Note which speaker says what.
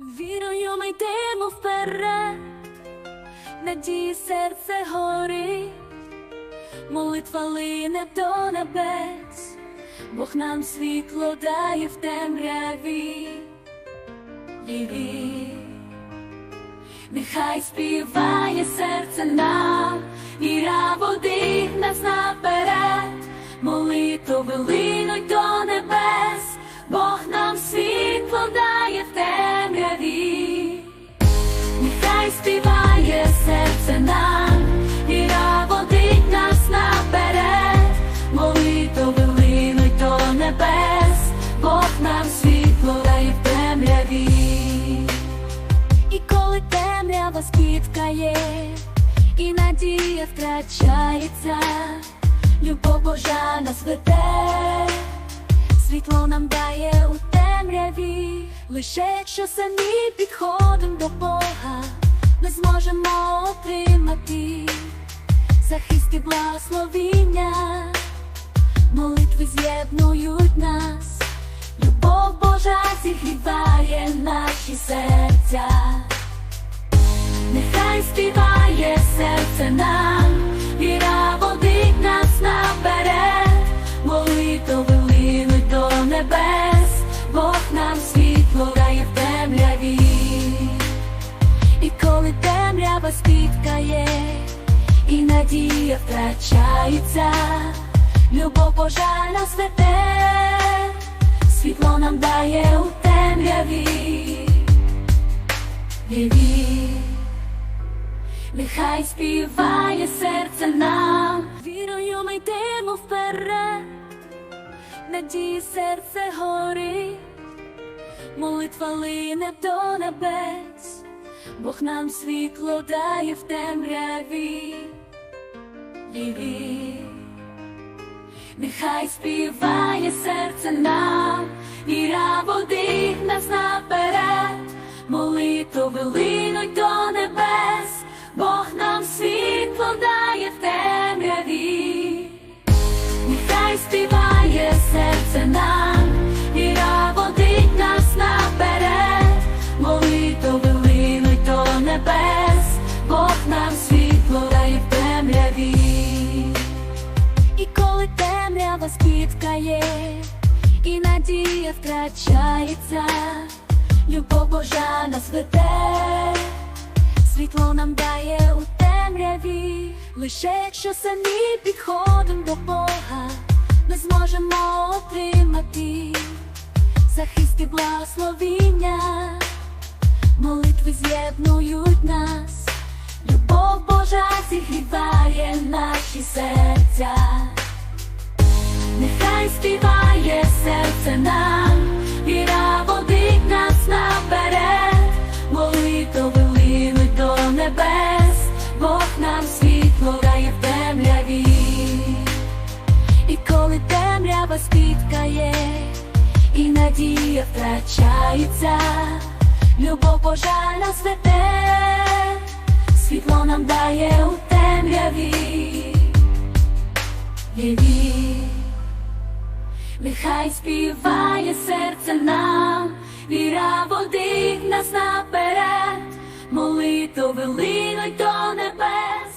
Speaker 1: Вірою ми йдемо вперед, надії серце горить, молитва лине до небес, Бог нам світло дає в темряві. Ліві. Нехай співає серце нам, віра водить нас наперед, молитви линуть до небес, надія втрачається, любов Божа нас веде, світло нам дає у темряві, лише якщо самі підходимо до Бога, ми зможемо отримати захист і благословіння, молитви з'єднують нас. Любов Божа зігріває наші серця, нехай співає серце нам, віра водить нас наперед, молитви линуть до небес, Бог нам світло дає в темряві, і коли темрява спіткає, і надія втрачається, любов Божа нас веде світло нам дає у темряві. Вірі. Нехай співає серце нам, вірою ми йдемо вперед, надії серце горить, молитва лине до небес, Бог нам світло дає в темряві. Вірі. Нехай співає серце нам, віра водить нас наперед, молитви линуть до небес, Бог нам світло дає в темряві. Нехай співає серце нам, віра водить нас наперед, молитви линуть до небес, Бог нам світло дає в темряві. І коли темрява спіткає, і надія втрачається, любов Божа нас веде, світло нам дає у темряві, лише якщо самі підходимо до Бога, ми зможемо отримати захист і благословіння, молитви з'єднують нас. Любов Божа зігріває наші серця, нехай співає спіткає, і надія втрачається, любов Божа нас веде світло нам дає у темряві. Вірі. Нехай співає серце нам, віра водить нас наперед, молитви линуть до небес,